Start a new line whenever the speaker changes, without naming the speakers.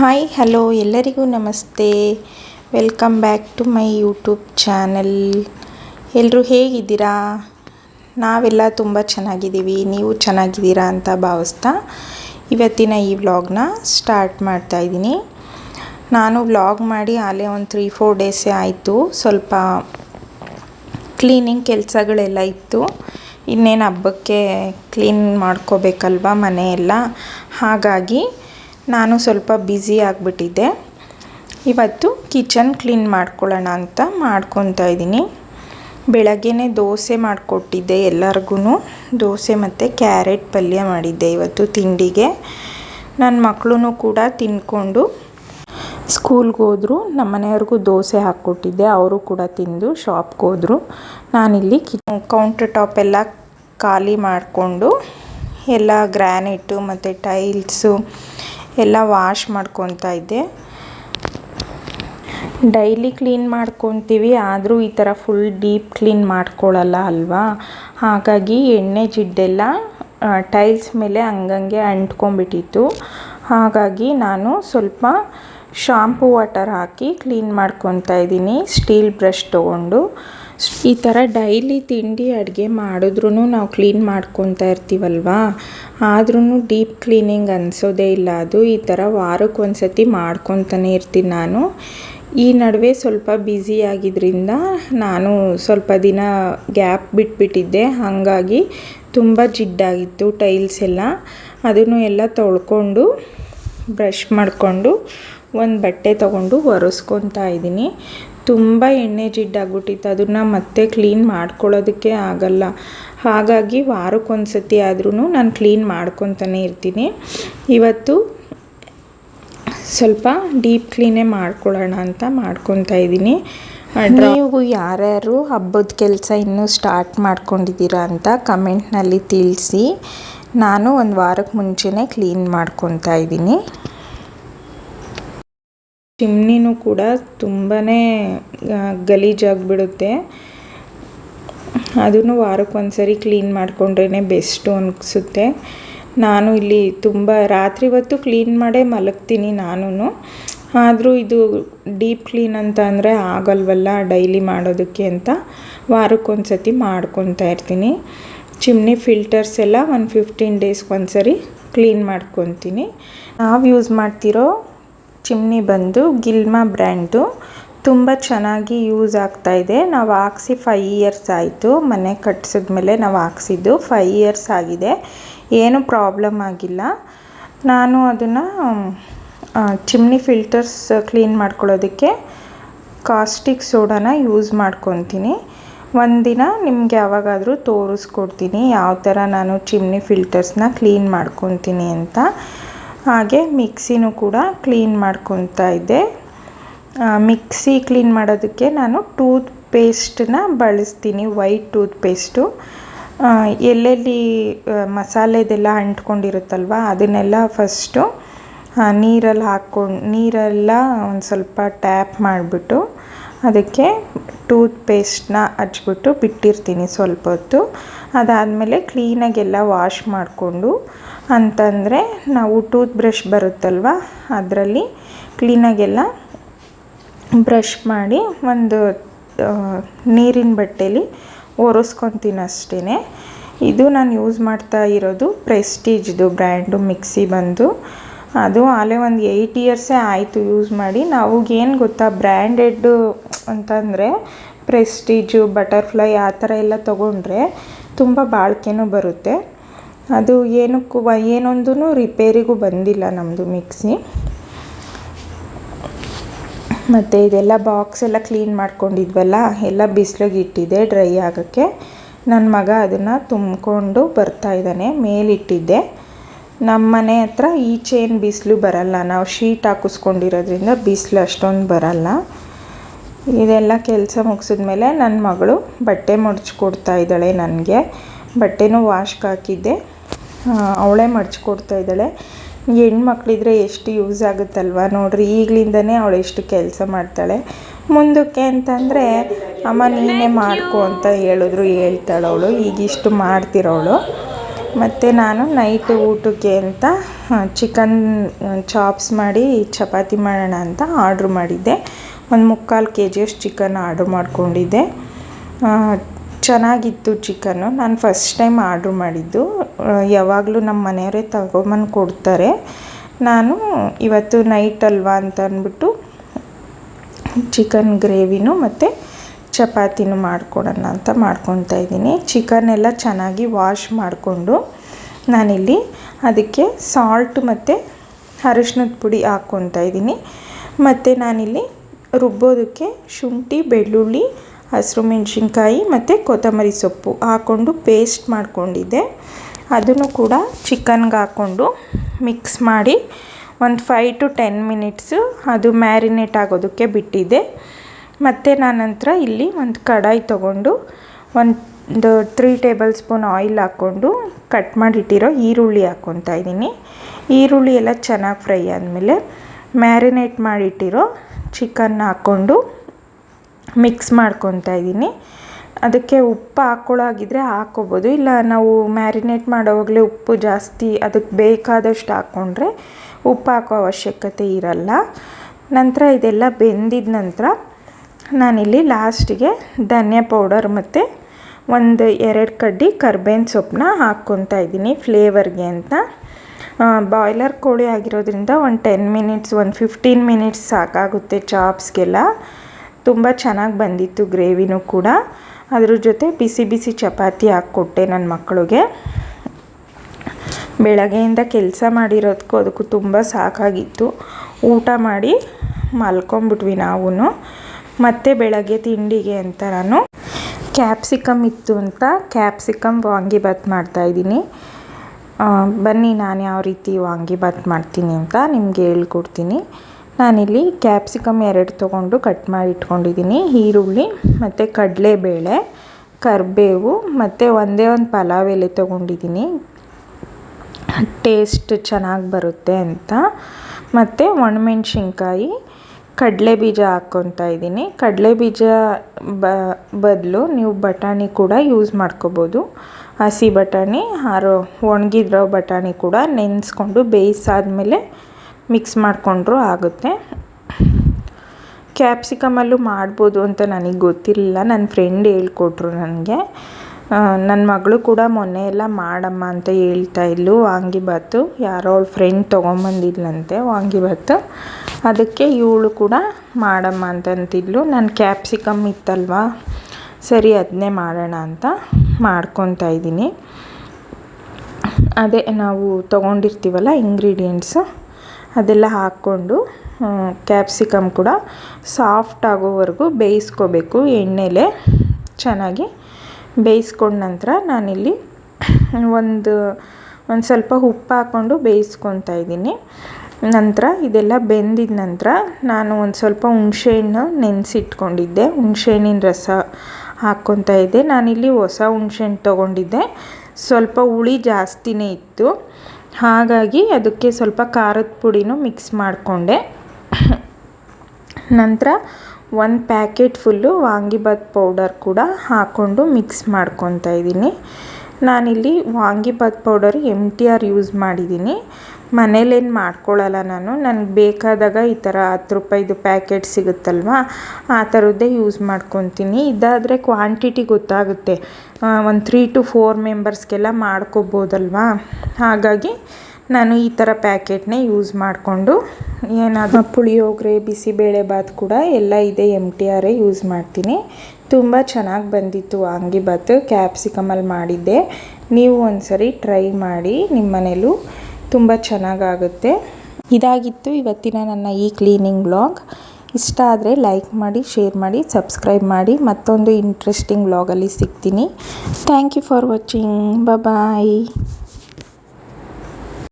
Hi hello ಎಲ್ಲರಿಗೂ ನಮಸ್ತೆ. Welcome back to my YouTube channel ಎಲ್ಲರೂ ಹೇಗಿದ್ದೀರಾ? ನಾವೆಲ್ಲ ತುಂಬ ಚೆನ್ನಾಗಿದ್ದೀವಿ. ನೀವು ಚೆನ್ನಾಗಿದ್ದೀರಾ ಅಂತ ಭಾವಿಸ್ತಾ ಇವತ್ತಿನ ಈ ವ್ಲಾಗ್ನ ಸ್ಟಾರ್ಟ್ ಮಾಡ್ತಾ ಇದ್ದೀನಿ. ನಾನು ವ್ಲಾಗ್ ಮಾಡಿ ಆಲೇ ಒಂದು ತ್ರೀ ಫೋರ್ ಡೇಸೇ ಆಯಿತು. ಸ್ವಲ್ಪ ಕ್ಲೀನಿಂಗ್ ಕೆಲಸಗಳೆಲ್ಲ ಇತ್ತು. ಇನ್ನೇನು ಹಬ್ಬಕ್ಕೆ ಕ್ಲೀನ್ ಮಾಡ್ಕೋಬೇಕಲ್ವ ಮನೆ ಎಲ್ಲ ಹಾಗಾಗಿ ನಾನು ಸ್ವಲ್ಪ ಬ್ಯುಸಿ ಆಗಿಬಿಟ್ಟಿದ್ದೆ. ಇವತ್ತು ಕಿಚನ್ ಕ್ಲೀನ್ ಮಾಡ್ಕೊಳ್ಳೋಣ ಅಂತ ಮಾಡ್ಕೊತಾ ಇದ್ದೀನಿ. ಬೆಳಗ್ಗೆನೇ ದೋಸೆ ಮಾಡಿಕೊಟ್ಟಿದ್ದೆ ಎಲ್ಲರಿಗೂ ದೋಸೆ ಮತ್ತು ಕ್ಯಾರೆಟ್ ಪಲ್ಯ ಮಾಡಿದ್ದೆ ಇವತ್ತು ತಿಂಡಿಗೆ. ನನ್ನ ಮಕ್ಕಳೂ ಕೂಡ ತಿಂದ್ಕೊಂಡು ಸ್ಕೂಲ್ಗೆ ಹೋದರು. ನಮ್ಮ ಮನೆಯವ್ರಿಗೂ ದೋಸೆ ಹಾಕ್ಕೊಟ್ಟಿದ್ದೆ. ಅವರು ಕೂಡ ತಿಂದು ಶಾಪ್ಗೆ ಹೋದರು. ನಾನಿಲ್ಲಿ ಕಿ ಕೌಂಟರ್ ಟಾಪ್ ಎಲ್ಲ ಖಾಲಿ ಮಾಡಿಕೊಂಡು, ಎಲ್ಲ ಗ್ರ್ಯಾನೈಟು ಮತ್ತು ಟೈಲ್ಸು ಎಲ್ಲ ವಾಶ್ ಮಾಡ್ಕೊತಾ ಇದ್ದೆ. ಡೈಲಿ ಕ್ಲೀನ್ ಮಾಡ್ಕೊತೀವಿ, ಆದರೂ ಈ ಥರ ಫುಲ್ ಡೀಪ್ ಕ್ಲೀನ್ ಮಾಡ್ಕೊಳ್ಳಲ್ಲ ಅಲ್ವಾ? ಹಾಗಾಗಿ ಎಣ್ಣೆ ಜಿಡ್ಡೆಲ್ಲ ಟೈಲ್ಸ್ ಮೇಲೆ ಹಂಗಂಗೆ ಅಂಟ್ಕೊಂಬಿಟ್ಟಿತ್ತು ಹಾಗಾಗಿ ನಾನು ಸ್ವಲ್ಪ ಶಾಂಪೂ ವಾಟರ್ ಹಾಕಿ ಕ್ಲೀನ್ ಮಾಡ್ಕೊತಾ ಇದ್ದೀನಿ ಸ್ಟೀಲ್ ಬ್ರಷ್ ತೊಗೊಂಡು. ಈ ಥರ ಡೈಲಿ ತಿಂಡಿ ಅಡುಗೆ ಮಾಡಿದ್ರೂ ನಾವು ಕ್ಲೀನ್ ಮಾಡ್ಕೊತಾ ಇರ್ತೀವಲ್ವಾ? ಆದ್ರೂ ಡೀಪ್ ಕ್ಲೀನಿಂಗ್ ಅನಿಸೋದೇ ಇಲ್ಲ ಅದು. ಈ ಥರ ವಾರಕ್ಕೆ ಒಂದು ಸತಿ ಮಾಡ್ಕೊತಾನೆ ಇರ್ತೀನಿ ನಾನು. ಈ ನಡುವೆ ಸ್ವಲ್ಪ ಬ್ಯುಸಿ ಆಗಿದ್ದರಿಂದ ನಾನು ಸ್ವಲ್ಪ ದಿನ ಗ್ಯಾಪ್ ಬಿಟ್ಬಿಟ್ಟಿದ್ದೆ. ಹಾಗಾಗಿ ತುಂಬ ಜಿಡ್ಡಾಗಿತ್ತು ಟೈಲ್ಸ್ ಎಲ್ಲ. ಅದನ್ನು ಎಲ್ಲ ತೊಳ್ಕೊಂಡು ಬ್ರಷ್ ಮಾಡಿಕೊಂಡು ಒಂದು ಬಟ್ಟೆ ತೊಗೊಂಡು ಒರೆಸ್ಕೊತಾ ಇದ್ದೀನಿ. ತುಂಬ ಎಣ್ಣೆ ಜಿಡ್ಡಾಗ್ಬಿಟ್ಟಿತ್ತು. ಅದನ್ನು ಮತ್ತೆ ಕ್ಲೀನ್ ಮಾಡ್ಕೊಳ್ಳೋದಕ್ಕೆ ಆಗಲ್ಲ. ಹಾಗಾಗಿ ವಾರಕ್ಕೊಂದು ಸತಿ ಆದ್ರೂ ನಾನು ಕ್ಲೀನ್ ಮಾಡ್ಕೊತಾನೆ ಇರ್ತೀನಿ. ಇವತ್ತು ಸ್ವಲ್ಪ ಡೀಪ್ ಕ್ಲೀನೇ ಮಾಡ್ಕೊಳ್ಳೋಣ ಅಂತ ಮಾಡ್ಕೊತಾ ಇದ್ದೀನಿ. ನೀವು ಯಾರ್ಯಾರು ಹಬ್ಬದ ಕೆಲಸ ಇನ್ನೂ ಸ್ಟಾರ್ಟ್ ಮಾಡ್ಕೊಂಡಿದ್ದೀರಾ ಅಂತ ಕಮೆಂಟ್ನಲ್ಲಿ ತಿಳಿಸಿ. ನಾನು ಒಂದು ವಾರಕ್ಕೆ ಮುಂಚೆನೇ ಕ್ಲೀನ್ ಮಾಡ್ಕೊತಾ ಇದ್ದೀನಿ. ಚಿಮ್ನಿನೂ ಕೂಡ ತುಂಬಾ ಗಲೀಜಾಗಿಬಿಡುತ್ತೆ. ಅದನ್ನು ವಾರಕ್ಕೆ ಒಂದ್ಸರಿ ಕ್ಲೀನ್ ಮಾಡಿಕೊಂಡ್ರೇ ಬೆಸ್ಟು ಅನಿಸುತ್ತೆ. ನಾನು ಇಲ್ಲಿ ತುಂಬ, ರಾತ್ರಿ ಹೊತ್ತು ಕ್ಲೀನ್ ಮಾಡೇ ಮಲಗ್ತೀನಿ ನಾನು ಆದರೂ ಇದು ಡೀಪ್ ಕ್ಲೀನ್ ಅಂತ ಅಂದರೆ ಆಗಲ್ವಲ್ಲ ಡೈಲಿ ಮಾಡೋದಕ್ಕೆ ಅಂತ. ವಾರಕ್ಕೊಂದು ಸತಿ ಮಾಡ್ಕೊತಾ ಇರ್ತೀನಿ. ಚಿಮ್ನಿ ಫಿಲ್ಟರ್ಸ್ ಎಲ್ಲ ಒಂದು ಫಿಫ್ಟೀನ್ ಡೇಸ್ಗೆ ಒಂದ್ಸರಿ ಕ್ಲೀನ್ ಮಾಡ್ಕೊತೀನಿ. ನಾವು ಯೂಸ್ ಮಾಡ್ತಿರೋ ಚಿಮ್ನಿ ಬಂದು ಗಿಲ್ಮಾ ಬ್ರ್ಯಾಂಡು. ತುಂಬ ಚೆನ್ನಾಗಿ ಯೂಸ್ ಆಗ್ತಾ ಇದೆ. ನಾವು ಹಾಕ್ಸಿ ಫೈ ಇಯರ್ಸ್ ಆಯಿತು. ಮನೆ ಕಟ್ಸಿದ್ಮೇಲೆ ನಾವು ಹಾಕ್ಸಿದ್ದು ಫೈ ಇಯರ್ಸ್ ಆಗಿದೆ. ಏನು ಪ್ರಾಬ್ಲಮ್ ಆಗಿಲ್ಲ. ನಾನು ಅದನ್ನು ಚಿಮ್ನಿ ಫಿಲ್ಟರ್ಸ್ ಕ್ಲೀನ್ ಮಾಡ್ಕೊಳ್ಳೋದಕ್ಕೆ ಕಾಸ್ಟಿಕ್ ಸೋಡಾನ ಯೂಸ್ ಮಾಡ್ಕೊತೀನಿ. ಒಂದಿನ ನಿಮಗೆ ಯಾವಾಗಾದರೂ ತೋರಿಸ್ಕೊಡ್ತೀನಿ. ಯಾವ ಥರ ನಾನು ಚಿಮ್ನಿ ಫಿಲ್ಟರ್ಸ್ನ ಕ್ಲೀನ್ ಮಾಡ್ಕೊತೀನಿ ಅಂತ. ಹಾಗೆ ಮಿಕ್ಸಿನೂ ಕೂಡ ಕ್ಲೀನ್ ಮಾಡ್ಕೊತಾ ಇದ್ದೆ. ಮಿಕ್ಸಿ ಕ್ಲೀನ್ ಮಾಡೋದಕ್ಕೆ ನಾನು ಟೂತ್ ಪೇಸ್ಟನ್ನ ಬಳಸ್ತೀನಿ, ವೈಟ್ ಟೂತ್ ಪೇಸ್ಟು ಎಲ್ಲೆಲ್ಲಿ ಮಸಾಲೆದೆಲ್ಲ ಅಂಟ್ಕೊಂಡಿರುತ್ತಲ್ವ, ಅದನ್ನೆಲ್ಲ ಫಸ್ಟು ನೀರಲ್ಲಿ ಹಾಕ್ಕೊಂಡು ನೀರೆಲ್ಲ ಒಂದು ಸ್ವಲ್ಪ ಟ್ಯಾಪ್ ಮಾಡಿಬಿಟ್ಟು ಅದಕ್ಕೆ ಟೂತ್ ಪೇಸ್ಟನ್ನ ಹಚ್ಬಿಟ್ಟು ಬಿಟ್ಟಿರ್ತೀನಿ ಸ್ವಲ್ಪ ಹೊತ್ತು. ಅದಾದಮೇಲೆ ಕ್ಲೀನಾಗೆಲ್ಲ ವಾಶ್ ಮಾಡಿಕೊಂಡು ಅಂತಂದರೆ ನಾವು ಟೂತ್ ಬ್ರಷ್ ಬರುತ್ತಲ್ವ, ಅದರಲ್ಲಿ ಕ್ಲೀನಾಗೆಲ್ಲ ಬ್ರಷ್ ಮಾಡಿ ಒಂದು ನೀರಿನ ಬಟ್ಟೆಲಿ ಒರೆಸ್ಕೊತೀನಿ ಅಷ್ಟೇ ಇದು ನಾನು ಯೂಸ್ ಮಾಡ್ತಾ ಇರೋದು ಪ್ರೆಸ್ಟೀಜ್ದು ಬ್ರ್ಯಾಂಡು ಮಿಕ್ಸಿ ಬಂದು. ಅದು ಆಲೇ ಒಂದು ಏಯ್ಟ್ ಇಯರ್ಸೇ ಆಯಿತು ಯೂಸ್ ಮಾಡಿ. ಏನು ಗೊತ್ತಾ ಬ್ರ್ಯಾಂಡೆಡ್ಡು ಅಂತಂದರೆ ಪ್ರೆಸ್ಟೀಜು, ಬಟರ್ಫ್ಲೈ ಆ ಥರ ಎಲ್ಲ ತೊಗೊಂಡ್ರೆ ತುಂಬ ಬಾಳಿಕೆನೂ ಬರುತ್ತೆ. ಅದು ಏನಕ್ಕೂ ಏನೊಂದೂ ರಿಪೇರಿಗೂ ಬಂದಿಲ್ಲ ನಮ್ಮದು ಮಿಕ್ಸಿ. ಮತ್ತು ಇದೆಲ್ಲ ಬಾಕ್ಸ್ ಎಲ್ಲ ಕ್ಲೀನ್ ಮಾಡ್ಕೊಂಡಿದ್ವಲ್ಲ, ಎಲ್ಲ ಬಿಸಿಲಿಗೆ ಇಟ್ಟಿದ್ದೆ ಡ್ರೈ ಆಗೋಕ್ಕೆ. ನನ್ನ ಮಗ ಅದನ್ನು ತುಂಬಿಕೊಂಡು ಬರ್ತಾ ಇದ್ದಾನೆ, ಮೇಲಿಟ್ಟಿದ್ದೆ. ನಮ್ಮ ಮನೆ ಹತ್ರ ಈಚೇನು ಬಿಸಿಲು ಬರಲ್ಲ, ನಾವು ಶೀಟ್ ಹಾಕಿಸ್ಕೊಂಡಿರೋದ್ರಿಂದ ಬಿಸಿಲು ಅಷ್ಟೊಂದು ಬರಲ್ಲ. ಇದೆಲ್ಲ ಕೆಲಸ ಮುಗಿಸಿದ್ಮೇಲೆ ನನ್ನ ಮಗಳು ಬಟ್ಟೆ ಮಡ್ಚ್ಕೊಡ್ತಾ ಇದ್ದಾಳೆ ನನಗೆ. ಬಟ್ಟೆನೂ ವಾಶ್ಗೆ ಹಾಕಿದ್ದೆ. ಅವಳೇ ಮಡ್ಚಿಕೊಡ್ತಾ ಇದ್ದಾಳೆ. ಹೆಣ್ಮಕ್ಳಿದ್ರೆ ಎಷ್ಟು ಯೂಸ್ ಆಗುತ್ತಲ್ವ ನೋಡ್ರಿ. ಈಗಲಿಂದನೇ ಅವಳು ಎಷ್ಟು ಕೆಲಸ ಮಾಡ್ತಾಳೆ. ಮುಂದಕ್ಕೆ ಅಂತಂದರೆ, ಅಮ್ಮ, ನೀನೇ ಮಾಡ್ಕೊ ಅಂತ ಹೇಳಿದ್ರು ಹೇಳ್ತಾಳವಳು ಅವಳು. ಈಗ ಇಷ್ಟು ಮಾಡ್ತಿರೋಳು. ಮತ್ತು ನಾನು ನೈಟ್ ಊಟಕ್ಕೆ ಅಂತ ಚಿಕನ್ ಚಾಪ್ಸ್ ಮಾಡಿ ಚಪಾತಿ ಮಾಡೋಣ ಅಂತ ಆರ್ಡ್ರ್ ಮಾಡಿದ್ದೆ. ಒಂದು ಮುಕ್ಕಾಲು ಕೆ ಜಿಯಷ್ಟು ಚಿಕನ್ ಆರ್ಡ್ರ್ ಮಾಡ್ಕೊಂಡಿದ್ದೆ. ಚೆನ್ನಾಗಿತ್ತು ಚಿಕನ್ನು. ನಾನು ಫಸ್ಟ್ ಟೈಮ್ ಆರ್ಡ್ರ್ ಮಾಡಿದ್ದು. ಯಾವಾಗಲೂ ನಮ್ಮ ಮನೆಯವರೇ ತಗೊಂಬಂದು ಕೊಡ್ತಾರೆ. ನಾನು ಇವತ್ತು ನೈಟ್ ಅಲ್ವಾ ಅಂತ ಅಂದ್ಬಿಟ್ಟು ಚಿಕನ್ ಗ್ರೇವಿನೂ ಮತ್ತು ಚಪಾತಿನೂ ಮಾಡ್ಕೊಡೋಣ ಅಂತ ಮಾಡ್ಕೊತಾ ಇದ್ದೀನಿ. ಚಿಕನ್ ಎಲ್ಲ ಚೆನ್ನಾಗಿ ವಾಶ್ ಮಾಡಿಕೊಂಡು ನಾನಿಲ್ಲಿ ಅದಕ್ಕೆ ಸಾಲ್ಟ್ ಮತ್ತು ಅರಿಶಿನದ ಪುಡಿ ಹಾಕ್ಕೊತಾ ಇದ್ದೀನಿ. ಮತ್ತು ನಾನಿಲ್ಲಿ ರುಬ್ಬೋದಕ್ಕೆ ಶುಂಠಿ, ಬೆಳ್ಳುಳ್ಳಿ ಹಸಿರು ಮೆಣಸಿನ್ಕಾಯಿ ಮತ್ತು ಕೊತ್ತಂಬರಿ ಸೊಪ್ಪು ಹಾಕ್ಕೊಂಡು ಪೇಸ್ಟ್ ಮಾಡಿಕೊಂಡಿದ್ದೆ. ಅದನ್ನು ಕೂಡ ಚಿಕನ್ಗೆ ಹಾಕ್ಕೊಂಡು ಮಿಕ್ಸ್ ಮಾಡಿ ಒಂದು ಫೈ ಟು ಟೆನ್ ಮಿನಿಟ್ಸು ಅದು ಮ್ಯಾರಿನೇಟ್ ಆಗೋದಕ್ಕೆ ಬಿಟ್ಟಿದ್ದೆ. ಮತ್ತು ನಾನಂತರ ಇಲ್ಲಿ ಒಂದು ಕಡಾಯಿ ತೊಗೊಂಡು ಒಂದು ತ್ರೀ ಟೇಬಲ್ ಸ್ಪೂನ್ ಆಯಿಲ್ ಹಾಕ್ಕೊಂಡು ಕಟ್ ಮಾಡಿಟ್ಟಿರೋ ಈರುಳ್ಳಿ ಹಾಕ್ಕೊತಾ ಇದ್ದೀನಿ. ಈರುಳ್ಳಿ ಎಲ್ಲ ಚೆನ್ನಾಗಿ ಫ್ರೈ ಆದಮೇಲೆ ಮ್ಯಾರಿನೇಟ್ ಮಾಡಿಟ್ಟಿರೋ ಚಿಕನ್ ಹಾಕ್ಕೊಂಡು ಮಿಕ್ಸ್ ಮಾಡ್ಕೊತಾ ಇದ್ದೀನಿ. ಅದಕ್ಕೆ ಉಪ್ಪು ಹಾಕ್ಕೊಳ್ಳೋಗಿದ್ರೆ ಹಾಕ್ಕೊಬೋದು. ಇಲ್ಲ, ನಾವು ಮ್ಯಾರಿನೇಟ್ ಮಾಡೋವಾಗಲೇ ಉಪ್ಪು ಜಾಸ್ತಿ ಅದಕ್ಕೆ ಬೇಕಾದಷ್ಟು ಹಾಕ್ಕೊಂಡ್ರೆ ಉಪ್ಪು ಹಾಕೋ ಅವಶ್ಯಕತೆ ಇರಲ್ಲ. ನಂತರ ಇದೆಲ್ಲ ಬೆಂದಿದ ನಂತರ ನಾನಿಲ್ಲಿ ಲಾಸ್ಟಿಗೆ ಧನಿಯಾ ಪೌಡರ್ ಮತ್ತು ಒಂದು ಎರಡು ಕಡ್ಡಿ ಕರ್ಬೇವಿನ ಸೊಪ್ಪನ್ನ ಹಾಕ್ಕೊತಾ ಇದ್ದೀನಿ ಫ್ಲೇವರ್ಗೆ ಅಂತ. ಬಾಯ್ಲರ್ ಕೋಳಿ ಆಗಿರೋದ್ರಿಂದ ಒಂದು ಟೆನ್ ಮಿನಿಟ್ಸ್, ಒಂದು ಫಿಫ್ಟೀನ್ ಮಿನಿಟ್ಸ್ ಸಾಕಾಗುತ್ತೆ ಚಾಪ್ಸ್ಗೆಲ್ಲ. ತುಂಬ ಚೆನ್ನಾಗಿ ಬಂದಿತ್ತು ಗ್ರೇವಿನೂ ಕೂಡ. ಅದ್ರ ಜೊತೆ ಬಿಸಿ ಬಿಸಿ ಚಪಾತಿ ಹಾಕ್ಕೊಟ್ಟೆ ನನ್ನ ಮಕ್ಕಳಿಗೆ ಬೆಳಗ್ಗೆಯಿಂದ ಕೆಲಸ ಮಾಡಿರೋದಕ್ಕೂ ಅದಕ್ಕೂ ತುಂಬ ಸಾಕಾಗಿತ್ತು. ಊಟ ಮಾಡಿ ಮಲ್ಕೊಂಬಿಟ್ವಿ ನಾವು ಮತ್ತೆ ಬೆಳಗ್ಗೆ ತಿಂಡಿಗೆ ಅಂತ ನಾನು ಕ್ಯಾಪ್ಸಿಕಮ್ ಇತ್ತು ಅಂತ ಕ್ಯಾಪ್ಸಿಕಮ್ ವಾಂಗಿಬಾತ್ ಮಾಡ್ತಾಯಿದ್ದೀನಿ ಬನ್ನಿ ನಾನು ಯಾವ ರೀತಿ ವಾಂಗಿಬಾತ್ ಮಾಡ್ತೀನಿ ಅಂತ ನಿಮಗೆ ಹೇಳ್ಕೊಡ್ತೀನಿ. ನಾನಿಲ್ಲಿ ಕ್ಯಾಪ್ಸಿಕಮ್ ಎರಡು ತೊಗೊಂಡು ಕಟ್ ಮಾಡಿ ಇಟ್ಕೊಂಡಿದ್ದೀನಿ. ಈರುಳ್ಳಿ, ಮತ್ತು ಕಡಲೆಬೇಳೆ, ಕರಿಬೇವು, ಮತ್ತು ಒಂದೇ ಒಂದು ಪಲಾವ್ ಎಲೆ ತೊಗೊಂಡಿದ್ದೀನಿ. ಟೇಸ್ಟ್ ಚೆನ್ನಾಗಿ ಬರುತ್ತೆ ಅಂತ. ಮತ್ತು ಒಣಮೆಣ್ಸಿನ್ಕಾಯಿ ಕಡಲೆ ಬೀಜ ಹಾಕ್ಕೊತಾ ಇದ್ದೀನಿ. ಕಡಲೆ ಬೀಜ ಬ, ಬದಲು ನೀವು ಬಟಾಣಿ ಕೂಡ ಯೂಸ್ ಮಾಡ್ಕೋಬೋದು. ಹಸಿ ಬಟಾಣಿ, ಆರೋ ಒಣಗಿರೋ ಬಟಾಣಿ ಕೂಡ ನೆನೆಸ್ಕೊಂಡು ಬೇಯಿಸಾದ್ಮೇಲೆ ಮಿಕ್ಸ್ ಮಾಡಿಕೊಂಡ್ರೂ ಆಗುತ್ತೆ. ಕ್ಯಾಪ್ಸಿಕಮಲ್ಲೂ ಮಾಡ್ಬೋದು ಅಂತ ನನಗೆ ಗೊತ್ತಿರಲಿಲ್ಲ ನನ್ನ ಫ್ರೆಂಡ್ ಹೇಳ್ಕೊಟ್ರು ನನಗೆ. ನನ್ನ ಮಗಳು ಕೂಡ ಮೊನ್ನೆ ಎಲ್ಲ ಮಾಡಮ್ಮ ಅಂತ ಹೇಳ್ತಾ ಇದ್ಲು. ವಾಂಗಿಬಾತು ಯಾರೋ ಅವಳ ಫ್ರೆಂಡ್ ತೊಗೊಂಬಂದಿದ್ಲಂತೆ ವಾಂಗಿಬಾತು ಅದಕ್ಕೆ ಇವಳು ಕೂಡ ಮಾಡಮ್ಮ ಅಂತಂತಿದ್ಲು ನಾನು ಕ್ಯಾಪ್ಸಿಕಮ್ ಇತ್ತಲ್ವಾ? ಸರಿ ಅದನ್ನೇ ಮಾಡೋಣ ಅಂತ ಮಾಡ್ಕೊತಾ ಇದ್ದೀನಿ. ಅದೇ ನಾವು ತೊಗೊಂಡಿರ್ತೀವಲ್ಲ ಇಂಗ್ರೀಡಿಯೆಂಟ್ಸು ಅದೆಲ್ಲ ಹಾಕ್ಕೊಂಡು ಕ್ಯಾಪ್ಸಿಕಮ್ ಕೂಡ ಸಾಫ್ಟ್ ಆಗೋವರೆಗೂ ಬೇಯಿಸ್ಕೋಬೇಕು. ಎಣ್ಣೆಲೆ ಚೆನ್ನಾಗಿ ಬೇಯಿಸ್ಕೊಂಡ ನಂತರ ನಾನಿಲ್ಲಿ ಒಂದು ಒಂದು ಸ್ವಲ್ಪ ಉಪ್ಪು ಹಾಕ್ಕೊಂಡು ಬೇಯಿಸ್ಕೊತಾ ಇದ್ದೀನಿ. ನಂತರ ಇದೆಲ್ಲ ಬೆಂದಿದ ನಂತರ ನಾನು ಒಂದು ಸ್ವಲ್ಪ ಹುಣಸೆಹಣ್ಣು ನೆನೆಸಿಟ್ಕೊಂಡಿದ್ದೆ. ಹುಣಸೆಹಣ್ಣಿನ ರಸ ಹಾಕ್ಕೊತಾ ಇದ್ದೆ. ನಾನಿಲ್ಲಿ ಹೊಸ ಹುಣಸೆಹಣ್ಣು ತೊಗೊಂಡಿದ್ದೆ. ಸ್ವಲ್ಪ ಹುಳಿ ಜಾಸ್ತಿನೇ ಇತ್ತು. ಹಾಗಾಗಿ ಅದಕ್ಕೆ ಸ್ವಲ್ಪ ಖಾರದ ಪುಡಿನೂ ಮಿಕ್ಸ್ ಮಾಡಿಕೊಂಡೆ. ನಂತರ ಒಂದು ಪ್ಯಾಕೆಟ್ ಫುಲ್ಲು ವಾಂಗಿಬಾತ್ ಪೌಡರ್ ಕೂಡ ಹಾಕ್ಕೊಂಡು ಮಿಕ್ಸ್ ಮಾಡ್ಕೊತಾ ಇದ್ದೀನಿ. ನಾನಿಲ್ಲಿ vangibath powder M T R use ಮಾಡಿದ್ದೀನಿ. ಮನೇಲೇನು ಮಾಡ್ಕೊಳ್ಳಲ್ಲ ನಾನು. ನನಗೆ ಬೇಕಾದಾಗ ಈ ಥರ ಹತ್ತು ರೂಪಾಯಿದು ಪ್ಯಾಕೆಟ್ ಸಿಗುತ್ತಲ್ವ? ಆ ಥರದ್ದೇ ಯೂಸ್ ಮಾಡ್ಕೊತೀನಿ. ಇದಾದರೆ ಕ್ವಾಂಟಿಟಿ ಗೊತ್ತಾಗುತ್ತೆ. ಒಂದು ತ್ರೀ ಟು ಫೋರ್ ಮೆಂಬರ್ಸ್ಗೆಲ್ಲ ಮಾಡ್ಕೋಬೋದಲ್ವಾ? ಹಾಗಾಗಿ ನಾನು ಈ ಥರ ಪ್ಯಾಕೆಟ್ನೇ ಯೂಸ್ ಮಾಡಿಕೊಂಡು ಏನಾದರೂ ಪುಳಿಯೋಗರೆ ಬಿಸಿಬೇಳೆಬಾತ್ ಕೂಡ ಎಲ್ಲ ಇದೆ ಎಂ ಟಿ ಆರೇ ಯೂಸ್ ಮಾಡ್ತೀನಿ. ತುಂಬ ಚೆನ್ನಾಗಿ ಬಂದಿತ್ತು ವಾಂಗಿಬಾತ್. ಕ್ಯಾಪ್ಸಿಕಮಲ್ಲಿ ಮಾಡಿದ್ದೆ. ನೀವು ಒಂದು ಸರಿ ಟ್ರೈ ಮಾಡಿ ನಿಮ್ಮ ಮನೇಲೂ ತುಂಬ ಚೆನ್ನಾಗಾಗುತ್ತೆ. ಇದಾಗಿತ್ತು ಇವತ್ತಿನ ನನ್ನ ಈ ಕ್ಲೀನಿಂಗ್ ಬ್ಲಾಗ್ ಇಷ್ಟ ಆದರೆ ಲೈಕ್ ಮಾಡಿ ಶೇರ್ ಮಾಡಿ ಸಬ್ಸ್ಕ್ರೈಬ್ ಮಾಡಿ. ಮತ್ತೊಂದು ಇಂಟ್ರೆಸ್ಟಿಂಗ್ ಬ್ಲಾಗಲ್ಲಿ ಸಿಗ್ತೀನಿ. Thank you for watching bye